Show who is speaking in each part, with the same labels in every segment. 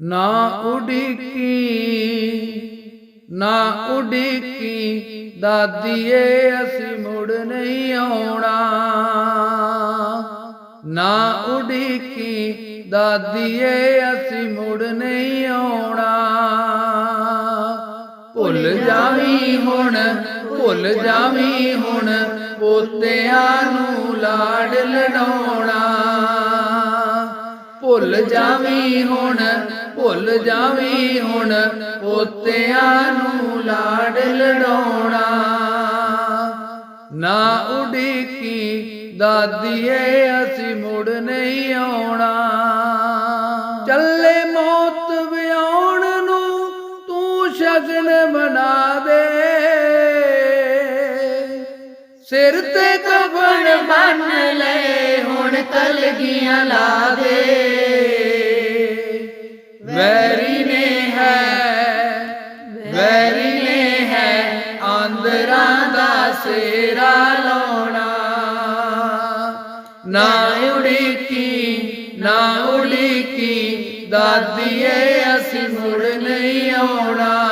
Speaker 1: ਨਾ ਉਡੀਕੀ ਨਾ ਉਡੀਕੀ, ਦਾਦੀਏ, ਅਸੀਂ ਮੁੜ ਨਹੀਂ ਆਉਣਾ। ਨਾ ਉਡੀਕੀ, ਦਾਦੀਏ, ਅਸੀਂ ਮੁੜ ਨਹੀਂ ਆਉਣਾ। ਭੁੱਲ ਜਾਵੀਂ ਹੁਣ, ਭੁੱਲ ਜਾਵੀਂ ਹੁਣ, ਪੋਤਿਆਂ ਨੂੰ ਲਾਡ ਲਡਾਉਣਾ। ਭੁੱਲ ਜਾਵੀਂ ਹੁਣ ਭੁੱਲ ਜਾਵੀ ਹੁਣ, ਪੋਤਿਆਂ ਨੂੰ ਲਾਡ ਲਡਾਉਣਾ। ਨਾ ਉਡੀਕੀ ਦਾਦੀਏ, ਅਸੀਂ ਮੁੜ ਨਹੀਂ ਆਉਣਾ। ਚੱਲੇ ਮੌਤ ਵਿਆਉਣ ਨੂੰ ਤੂੰ ਸ਼ਗਨ ਬਣਾ ਦੇ। ਸਿਰ ਤੇ ਕਫਨ ਬੰਨ ਲੈ, ਹੁਣ ਕਲਗੀਆਂ ਲਾ ਦੇ। ਮੰਦਰਾਂ ਦਾ ਸੇਰਾ ਲਾਉਣਾ। ਨਾ ਉਡੀਕੀ ਨਾ ਉਡੀਕੀ, ਦਾਦੀਏ, ਅਸੀਂ ਮੁੜ ਨਹੀਂ ਆਉਣਾ।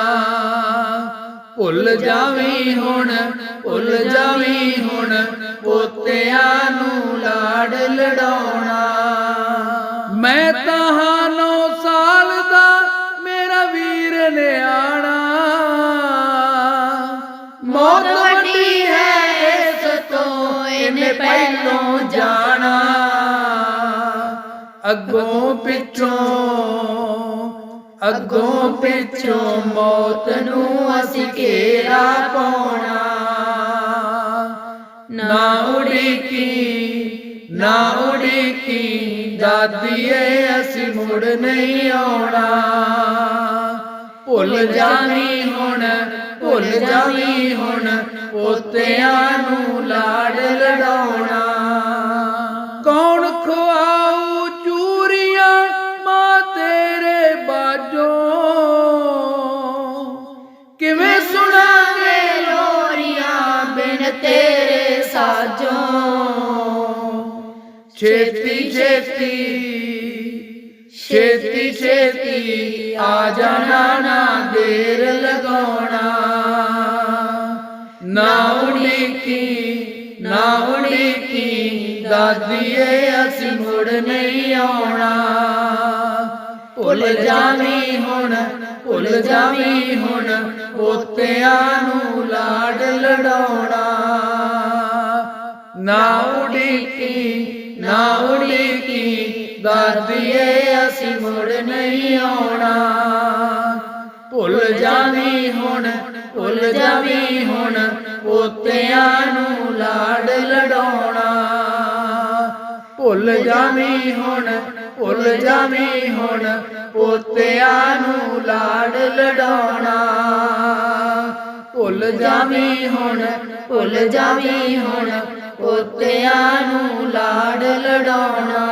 Speaker 1: ਭੁੱਲ ਜਾਵੀਂ ਹੁਣ, ਭੁੱਲ ਜਾਵੀਂ ਹੁਣ, ਪੋਤਿਆਂ ਨੂੰ ਇਹਨੇ ਪਹਿਲੋਂ ਜਾਣਾ। ਅੱਗੋਂ ਪਿੱਛੋਂ ਅੱਗੋਂ ਪਿੱਛੋਂ ਮੌਤ ਨੂੰ ਅਸੀਂ ਘੇਰਾ ਪਾਉਣਾ। ਨਾ ਉਡੀਕੀ ਨਾ ਉਡੀਕੀ, ਦਾਦੀਏ, ਅਸੀਂ ਮੁੜ ਨਹੀਂ ਆਉਣਾ। ਭੁੱਲ ਜਾਵੀਂ ਹੁਣ ਭੁੱਲ ਜਾਵੀਂ ਹੁਣ, ਪੋਤਿਆਂ ਨੂੰ ਲਾਡ ਲਡਾਉਣਾ ਕੌਣ ਖਵਾਉ ਚੂਰੀਆਂ, ਮਾਂ ਤੇਰੇ ਬਾਜੋ। ਕਿਵੇਂ ਸੁਣਾਂਗੇ
Speaker 2: ਲੋਰੀਆਂ ਬਿਨ ਤੇਰੇ ਸਾਜੋ।
Speaker 1: ਛੇਤੀ ਛੇਤੀ ਛੇਤੀ ਛੇਤੀ ਆ ਜਾਣਾ ਨਾ ਦੇਰ ਲਗਾਉਣਾ। ਨਾ ਉਡੀਕੀ ਨਾ ਉਡੀਕੀ ਦਾਦੀਏ, ਅਸੀਂ ਮੁੜ ਨਹੀਂ ਆਉਣਾ। ਭੁੱਲ ਜਾਵੀਂ ਹੁਣ, ਭੁੱਲ ਜਾਵੀਂ ਹੁਣ, ਪੋਤਿਆਂ ਨੂੰ ਲਾਡ ਲੜਾਉਣਾ ਨਾ ਉਡੀਕੀ ਨਾ ਉਡੀਕੀ ਦਾਦੀਏ, ਅਸੀਂ ਮੁੜ ਨਹੀਂ ਆਉਣਾ। ਭੁੱਲ ਜਾਵੀਂ ਹੁਣ ਭੁੱਲ ਜਾਵੀਂ ਹੁਣ, ਪੋਤਿਆਂ ਨੂੰ ਲਾਡ ਲੜਾਉਣਾ ਭੁੱਲ ਜਾਵੀਂ ਹੁਣ, ਭੁੱਲ ਜਾਵੀਂ ਹੁਣ, ਪੋਤਿਆਂ ਨੂੰ ਲਾਡ ਲੜਾਉਣਾ ਭੁੱਲ ਜਾਵੀਂ ਹੁਣ, ਭੁੱਲ ਜਾਵੀਂ ਹੁਣ, ਪੋਤਿਆਂ ਨੂੰ ਲਾਡ ਲੜਾਉਣਾ